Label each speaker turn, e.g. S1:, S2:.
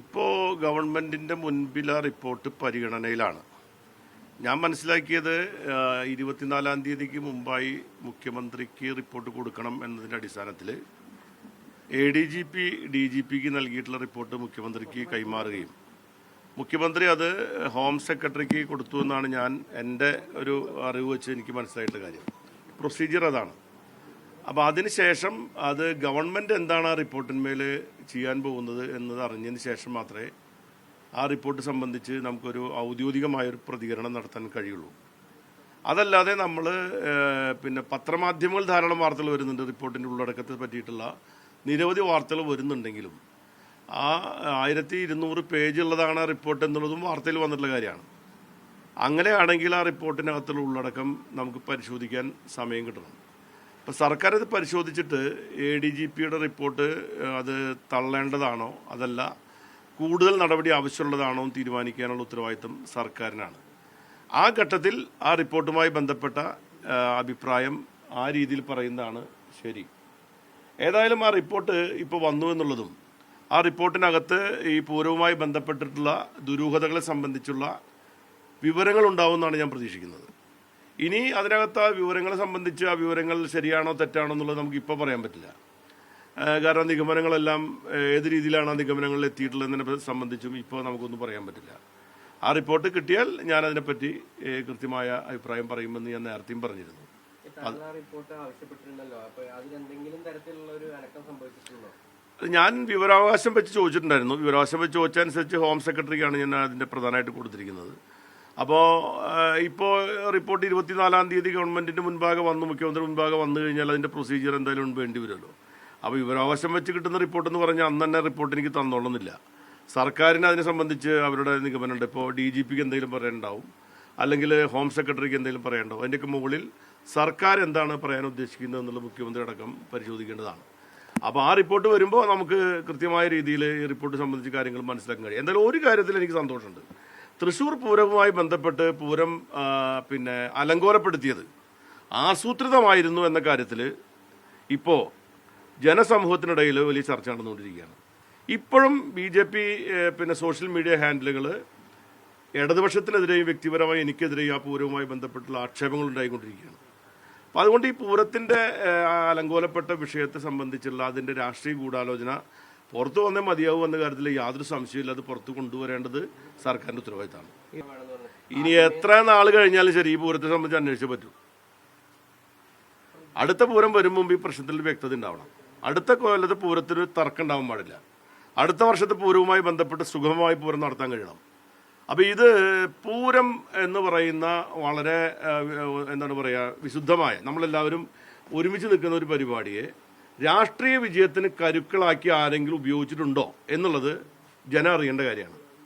S1: ഇപ്പോൾ ഗവൺമെന്റിന്റെ മുൻപിൽ ആ റിപ്പോർട്ട് പരിഗണനയിലാണ്. ഞാൻ മനസ്സിലാക്കിയത് ഇരുപത്തിനാലാം തീയതിക്ക് മുമ്പായി മുഖ്യമന്ത്രിക്ക് റിപ്പോർട്ട് കൊടുക്കണം എന്നതിന്റെ അടിസ്ഥാനത്തിൽ A D G P D G P നൽകിയിട്ടുള്ള റിപ്പോർട്ട് മുഖ്യമന്ത്രിക്ക് കൈമാറുകയും മുഖ്യമന്ത്രി അത് ഹോം സെക്രട്ടറിക്ക് കൊടുത്തു എന്നാണ് ഞാൻ എന്റെ ഒരു അറിവ് വെച്ച് എനിക്ക് മനസ്സിലായിട്ടുള്ള കാര്യം. പ്രൊസീജിയർ അതാണ്. അപ്പോൾ അതിനുശേഷം അത് ഗവൺമെന്റ് എന്താണ് ആ റിപ്പോർട്ടിന്മേൽ ചെയ്യാൻ പോകുന്നത് എന്നത് അറിഞ്ഞതിന് ശേഷം മാത്രമേ ആ റിപ്പോർട്ട് സംബന്ധിച്ച് നമുക്കൊരു ഔദ്യോഗികമായൊരു പ്രതികരണം നടത്താൻ കഴിയുള്ളൂ. അതല്ലാതെ നമ്മൾ പിന്നെ പത്രമാധ്യമങ്ങൾ ധാരാളം വാർത്തകൾ വരുന്നുണ്ട് റിപ്പോർട്ടിന്റെ ഉള്ളടക്കത്തെ പറ്റിയിട്ടുള്ള നിരവധി വാർത്തകൾ വരുന്നുണ്ടെങ്കിലും ആ ആയിരത്തി ഇരുന്നൂറ് പേജ് ഉള്ളതാണ് ആ റിപ്പോർട്ട് എന്നുള്ളതും വാർത്തയിൽ വന്നിട്ടുള്ള കാര്യമാണ്. അങ്ങനെയാണെങ്കിൽ ആ റിപ്പോർട്ടിനകത്തുള്ള ഉള്ളടക്കം നമുക്ക് പരിശോധിക്കാൻ സമയം കിട്ടണം. അപ്പോൾ സർക്കാർ ഇത് പരിശോധിച്ചിട്ട് എ ഡി ജി പിയുടെ റിപ്പോർട്ട് അത് തള്ളേണ്ടതാണോ? അതല്ല കൂടുതൽ നടപടി ആവശ്യമുള്ളതാണോ എന്ന് തീരുമാനിക്കാനുള്ള ഉത്തരവാദിത്തം സർക്കാരിനാണ്. ആ ഘട്ടത്തിൽ ആ റിപ്പോർട്ടുമായി ബന്ധപ്പെട്ട അഭിപ്രായം ആ രീതിയിൽ പറയുന്നതാണ് ശരി. ഏതായാലും ആ റിപ്പോർട്ട് ഇപ്പോൾ വന്നു എന്നുള്ളതും ആ റിപ്പോർട്ടിനകത്ത് ഈ പൂരവുമായി ബന്ധപ്പെട്ടിട്ടുള്ള ദുരൂഹതകളെ സംബന്ധിച്ചുള്ള വിവരങ്ങൾ ഉണ്ടാവുമെന്നാണ് ഞാൻ പ്രതീക്ഷിക്കുന്നത്. ഇനി അതിനകത്ത് ആ വിവരങ്ങളെ സംബന്ധിച്ച് ആ വിവരങ്ങൾ ശരിയാണോ തെറ്റാണോ എന്നുള്ളത് നമുക്ക് ഇപ്പോൾ പറയാൻ പറ്റില്ല. കാരണം നിഗമനങ്ങളെല്ലാം ഏത് രീതിയിലാണ് ആ നിഗമനങ്ങളിൽ എത്തിയിട്ടുള്ളതിനെ സംബന്ധിച്ചും ഇപ്പോൾ നമുക്കൊന്നും പറയാൻ പറ്റില്ല. ആ റിപ്പോർട്ട് കിട്ടിയാൽ ഞാൻ അതിനെപ്പറ്റി കൃത്യമായ അഭിപ്രായം പറയുമെന്ന് ഞാൻ നേരത്തെയും പറഞ്ഞിരുന്നു. ഞാൻ വിവരാവകാശം വെച്ച് ചോദിച്ചിട്ടുണ്ടായിരുന്നു. വിവരാവകാശം വെച്ച് ചോദിച്ചതനുസരിച്ച് ഹോം സെക്രട്ടറിക്കാണ് ഞാൻ അതിന്റെ പ്രധാനമായിട്ട് കൊടുത്തിരിക്കുന്നത്. അപ്പോൾ ഇപ്പോൾ റിപ്പോർട്ട് ഇരുപത്തിനാലാം തീയതി ഗവൺമെന്റിന്റെ മുൻപാകെ വന്നു മുഖ്യമന്ത്രി മുൻപാകെ വന്നു കഴിഞ്ഞാൽ അതിന്റെ പ്രൊസീജിയർ എന്തായാലും വേണ്ടി വരുമല്ലോ. അപ്പോൾ വിവരാവകാശം വെച്ച് കിട്ടുന്ന റിപ്പോർട്ട് എന്ന് പറഞ്ഞാൽ അന്ന് തന്നെ റിപ്പോർട്ട് എനിക്ക് തന്നോളുന്നില്ല. സർക്കാരിന് അതിനെ സംബന്ധിച്ച് അവരുടെ നിഗമനമുണ്ട്. ഇപ്പോൾ ഡി ജി പിക്ക് എന്തെങ്കിലും പറയാനുണ്ടാവും? അല്ലെങ്കിൽ ഹോം സെക്രട്ടറിക്ക് എന്തെങ്കിലും പറയാനുണ്ടാവും? അതിന്റെയൊക്കെ മുകളിൽ സർക്കാർ എന്താണ് പറയാൻ ഉദ്ദേശിക്കുന്നത് എന്നുള്ള മുഖ്യമന്ത്രി അടക്കം പരിശോധിക്കേണ്ടതാണ്. അപ്പോൾ ആ റിപ്പോർട്ട് വരുമ്പോൾ നമുക്ക് കൃത്യമായ രീതിയിൽ ഈ റിപ്പോർട്ട് സംബന്ധിച്ച് കാര്യങ്ങൾ മനസ്സിലാക്കാൻ കഴിയും. എന്തായാലും ഒരു കാര്യത്തിൽ എനിക്ക് സന്തോഷമുണ്ട്. തൃശ്ശൂർ പൂരവുമായി ബന്ധപ്പെട്ട് പൂരം പിന്നെ അലങ്കോലപ്പെടുത്തിയത്. ആസൂത്രിതമായിരുന്നു എന്ന കാര്യത്തിൽ ഇപ്പോൾ ജനസമൂഹത്തിനിടയിൽ വലിയ ചർച്ച നടന്നുകൊണ്ടിരിക്കുകയാണ്. ഇപ്പോഴും ബി ജെ പി പിന്നെ സോഷ്യൽ മീഡിയ ഹാൻഡിലുകൾ ഇടതുപക്ഷത്തിനെതിരെയും വ്യക്തിപരമായി എനിക്കെതിരെയും ആ പൂരവുമായി ബന്ധപ്പെട്ടുള്ള ആക്ഷേപങ്ങൾ ഉണ്ടായിക്കൊണ്ടിരിക്കുകയാണ്. അപ്പോൾ അതുകൊണ്ട് ഈ പൂരത്തിന്റെ അലങ്കോലപ്പെട്ട വിഷയത്തെ സംബന്ധിച്ചുള്ള അതിന്റെ രാഷ്ട്രീയ ഗൂഢാലോചന പുറത്തു വന്നേ മതിയാവും എന്ന കാര്യത്തിൽ യാതൊരു സംശയമില്ല അത് പുറത്ത് കൊണ്ടുവരേണ്ടത് സർക്കാരിന്റെ ഉത്തരവാദിത്തമാണ്. ഇനി എത്ര നാൾ കഴിഞ്ഞാലും ശരി ഈ പൂരത്തെ സംബന്ധിച്ച് അന്വേഷിച്ചേ പറ്റൂ. അടുത്ത പൂരം വരും മുമ്പ് ഈ പ്രശ്നത്തിൽ വ്യക്തത ഉണ്ടാവണം. അടുത്ത കൊല്ലത്തെ പൂരത്തിന് തർക്കം ഉണ്ടാവാൻ പാടില്ല. അടുത്ത വർഷത്തെ പൂരവുമായി ബന്ധപ്പെട്ട് സുഗമമായി പൂരം നടത്താൻ കഴിയണം. അപ്പോൾ ഇത് പൂരം എന്ന് പറയുന്ന വളരെ എന്താണ് പറയുക വിശുദ്ധമായ നമ്മളെല്ലാവരും ഒരുമിച്ച് നിൽക്കുന്ന ഒരു പരിപാടിയെ രാഷ്ട്രീയ വിജയത്തിന് കരുക്കളാക്കി ആരെങ്കിലും ഉപയോഗിച്ചിട്ടുണ്ടോ എന്നുള്ളത് ജനം അറിയേണ്ട കാര്യമാണ്.